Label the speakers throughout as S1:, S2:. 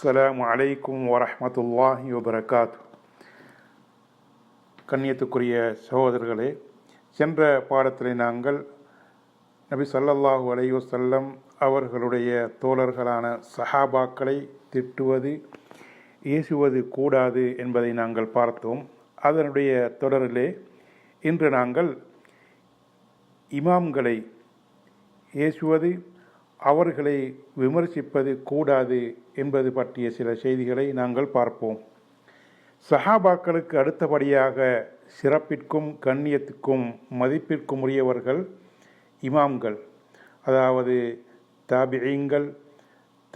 S1: அஸ்ஸலாமு அலைக்கும் வரமத்துல்லாஹி வபரகாத் கண்ணியத்துக்குரிய சகோதரர்களே சென்ற பாடத்தில் நாங்கள் நபி சல்லல்லாஹு அலைஹி அவர்களுடைய தோழர்களான சஹாபாக்களை திட்டுவது ஏசுவது கூடாது என்பதை நாங்கள் பார்த்தோம். அதனுடைய தொடரிலே இன்று நாங்கள் இமாம்களை ஏசுவது அவர்களை விமர்சிப்பது கூடாது என்பது பற்றிய சில செய்திகளை நாங்கள் பார்ப்போம். சஹாபாக்களுக்கு அடுத்தபடியாக சிறப்பிற்கும் கண்ணியத்துக்கும் மதிப்பிற்கும் உரியவர்கள் இமாம்கள். அதாவது தாபியங்கள்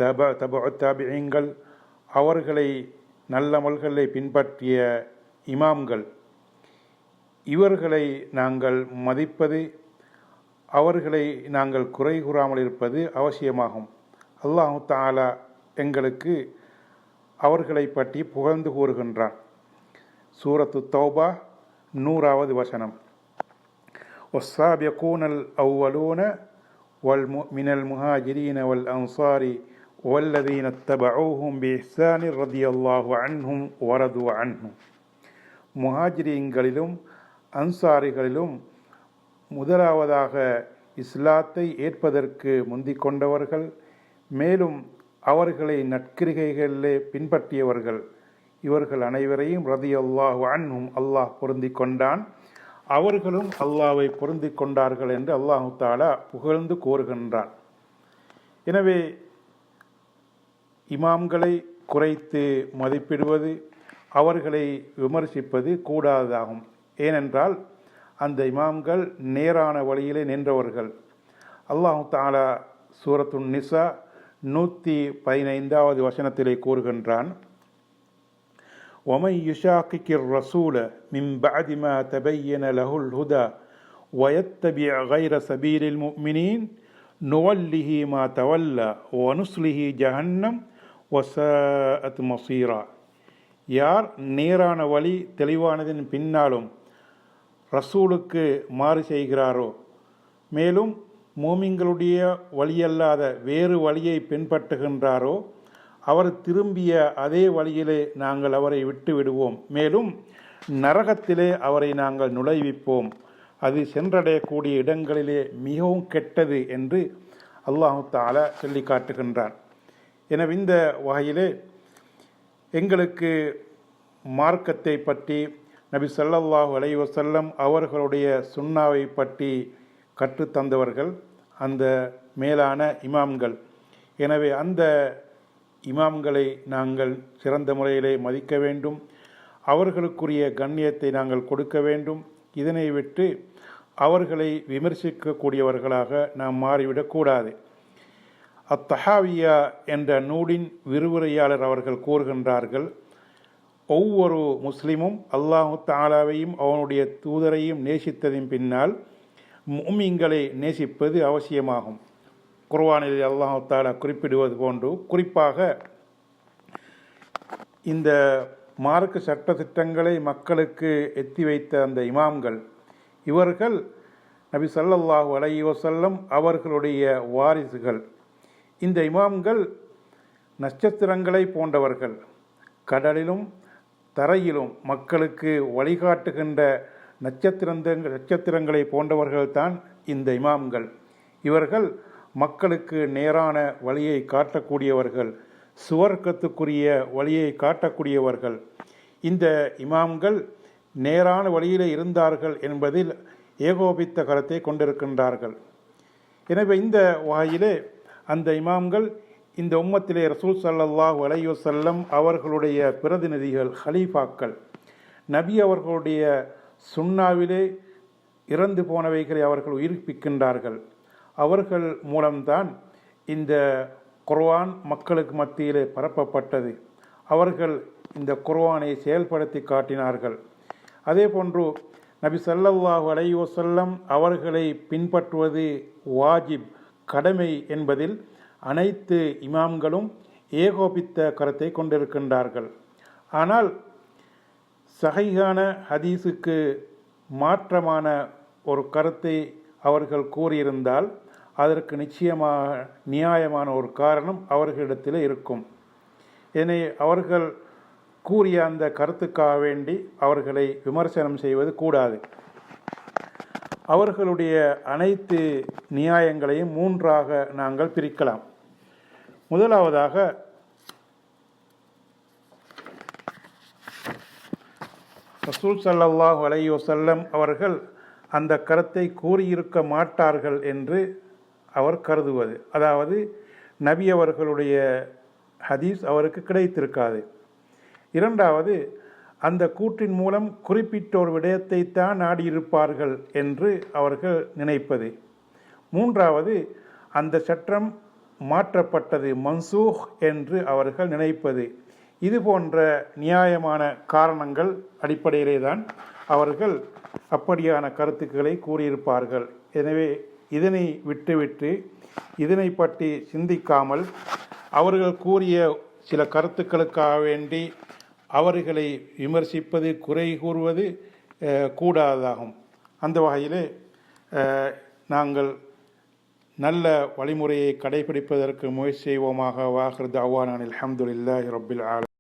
S1: தப தப தாபியங்கள் அவர்களை நல்லமல்களை பின்பற்றிய இமாம்கள். இவர்களை நாங்கள் மதிப்பது அவர்களை நாங்கள் குறை கூறாமல் இருப்பது அவசியமாகும் அல்லாஹு தாலா எங்களுக்கு அவர்களை பற்றி புகழ்ந்து கூறுகின்றான் சூரத்து தௌபா நூறாவது வசனம் والسابقون الأولون والم- من المهاجرين والأنصار والذين اتبعوهم بإحسان رضي الله عنهم ورضوا عنه முஹாஜிரீன்களிலும் அன்சாரிகளிலும் முதலாவதாக இஸ்லாத்தை ஏற்பதற்கு முந்திக் கொண்டவர்கள் மேலும் அவர்களை நற்கிரிகைகளிலே பின்பற்றியவர்கள். இவர்கள் அனைவரையும் ரதி அல்லாஹ் அன்னும் அல்லாஹ் பொருந்தி கொண்டான். அவர்களும் அல்லாவை பொருந்தி கொண்டார்கள் என்று அல்லாஹு தாலா புகழ்ந்து கூறுகின்றான். எனவே இமாம்களை குறைத்து மதிப்பிடுவது அவர்களை விமர்சிப்பது கூடாததாகும் ஏனென்றால் அந்த இமாம்கள் நேரான வழியிலே நின்றவர்கள் அல்லாஹு தாலா சூரத்துன் நிசா நூற்றி பதினைந்தாவது வசனத்திலே கூறுகின்றான் ومن يشاقق الرسول من بعد ما تبين له الهدى ويتبع غير سبيل المؤمنين نوله ما تولى ونصله جهنم وساءت مصيرا யார் நேரான வழி தெளிவானதின் பின்னாலும் ரசூலுக்கு மாறு செய்கிறாரோ? மேலும் மோமிங்களுடைய வழியல்லாத வேறு வழியை பின்பற்றுகின்றாரோ? அவர் திரும்பிய அதே வழியிலே நாங்கள் அவரை விட்டு விடுவோம் மேலும் நரகத்திலே அவரை நாங்கள் நுழைவிப்போம். அது சென்றடையக்கூடிய இடங்களிலே மிகவும் கெட்டது என்று அல்லாஹு தாலா சொல்லி காட்டுகின்றான். எனவே இந்த வகையிலே எங்களுக்கு மார்க்கத்தை பற்றி நபி ஸல்லல்லாஹு அலைஹி வஸல்லம் அவர்களுடைய சுண்ணாவை பற்றி கற்றுத்தந்தவர்கள் அந்த மேலான இமாம்கள். எனவே அந்த இமாம்களை நாங்கள் சிறந்த முறையிலே மதிக்க வேண்டும். அவர்களுக்குரிய கண்ணியத்தை நாங்கள் கொடுக்க வேண்டும். இதனை விட்டு அவர்களை விமர்சிக்கக்கூடியவர்களாக நாம் மாறிவிடக்கூடாது அத்தஹாவியா என்ற நூலின் விரிவுரையாளர் அவர்கள் கூறுகின்றார்கள் ஒவ்வொரு முஸ்லீமும் அல்லாஹு தாலாவையும் அவனுடைய தூதரையும் நேசித்ததின் பின்னால் முமிங்களை நேசிப்பது அவசியமாகும். குர்வானில் அல்லாஹு தாலா குறிப்பிடுவது போன்று குறிப்பாக இந்த மார்க்கு சட்ட திட்டங்களை மக்களுக்கு எத்தி வைத்த அந்த இமாம்கள் இவர்கள் நபி சல்லல்லாஹு அலைஹி வஸல்லம் அவர்களுடைய வாரிசுகள். இந்த இமாம்கள் நட்சத்திரங்களை போன்றவர்கள். கடலிலும் தரையிலும் மக்களுக்கு வழிகாட்டுகின்ற நட்சத்திரங்கள் நட்சத்திரங்களை போன்றவர்கள்தான் இந்த இமாம்கள். இவர்கள் மக்களுக்கு நேரான வழியை காட்டக்கூடியவர்கள் சுவர்க்கத்துக்குரிய வழியை காட்டக்கூடியவர்கள். இந்த இமாம்கள் நேரான வழியிலே இருந்தார்கள் என்பதில் ஏகோபித்த கருத்தை கொண்டிருக்கின்றார்கள். எனவே இந்த வகையிலே அந்த இமாம்கள் இந்த உம்மத்திலே ரசூல் சல்லாஹ் அலைஹி அவர்களுடைய பிரதிநிதிகள் ஹலீஃபாக்கள் நபி அவர்களுடைய சுண்ணாவிலே இறந்து போனவைகளை அவர்கள் உயிர்ப்பிக்கின்றார்கள். அவர்கள் மூலம்தான் இந்த குர்வான் மக்களுக்கு மத்தியிலே பரப்பப்பட்டது. அவர்கள் இந்த குர்வானை செயல்படுத்தி காட்டினார்கள். அதே போன்று நபி சல்லல்லாஹு அலைஹி அவர்களை பின்பற்றுவது வாஜிப் கடமை என்பதில் அனைத்து இமாம்களும் ஏகோபித்த கருத்தை கொண்டிருக்கின்றார்கள். ஆனால் சகைகான ஹதீஸுக்கு மாற்றமான ஒரு கருத்தை அவர்கள் கூறியிருந்தால் அதற்கு நிச்சயமாக நியாயமான ஒரு காரணம் அவர்களிடத்தில் இருக்கும். இதனை அவர்கள் கூறிய அந்த கருத்துக்காக வேண்டி அவர்களை விமர்சனம் செய்வது கூடாது. அவர்களுடைய அனைத்து நியாயங்களையும் மூன்றாக நாங்கள் பிரிக்கலாம். முதலாவதாக ரசூல் சல்லாஹ் அலைஹி அவர்கள் அந்த கருத்தை கூறியிருக்க மாட்டார்கள் என்று அவர் கருதுவது. அதாவது நபி அவர்களுடைய ஹதீஸ் அவருக்கு கிடைத்திருக்காது. இரண்டாவது அந்த கூற்றின் மூலம் குறிப்பிட்ட ஒரு விடயத்தை தான் நாடியிருப்பார்கள் என்று அவர்கள் நினைப்பது. மூன்றாவது அந்த சட்டம் மாற்றப்பட்டது மன்சூஹ் என்று அவர்கள் நினைப்பது. இது போன்ற நியாயமான காரணங்கள் அடிப்படையிலே தான் அவர்கள் அப்படியான கருத்துக்களை கூறியிருப்பார்கள். எனவே இதனை விட்டுவிட்டு இதனை பற்றி சிந்திக்காமல் அவர்கள் கூறிய சில கருத்துக்களுக்காக வேண்டி அவர்களை விமர்சிப்பது குறை கூறுவது கூடாததாகும் அந்த வகையிலே நாங்கள் நல்ல வழிமுறையை கடைபிடிப்பதற்கு முயற்சி செய்வோமாக. வாகிறது அவ்வானான் அலமதுல்லாஹி ரபில் ஆலம்.